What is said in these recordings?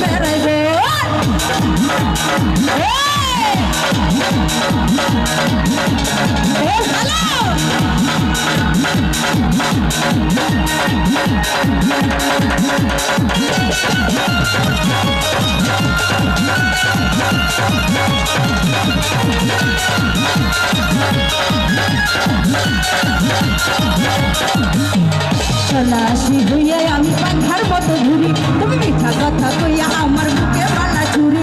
Hello! হাসি ধুইয়া আমি পাখার মতো ঘুরি। তুমি মিঠা কথা কইয়া আমার বুকে বালা চুরি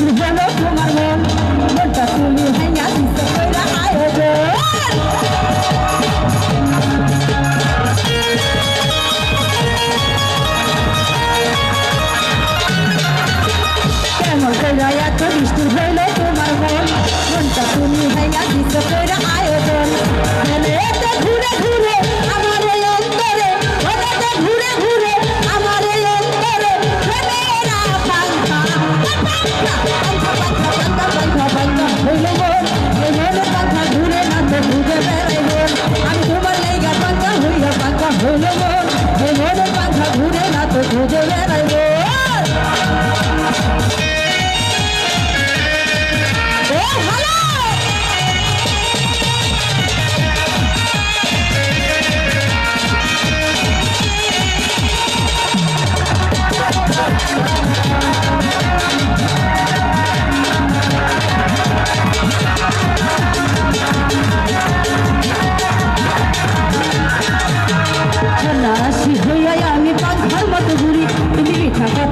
Together.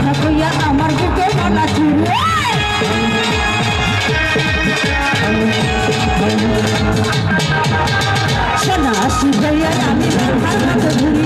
কথা কইয়া আমার বুকে গলা চুরি সোনা শিবাইয়া আমি মাথার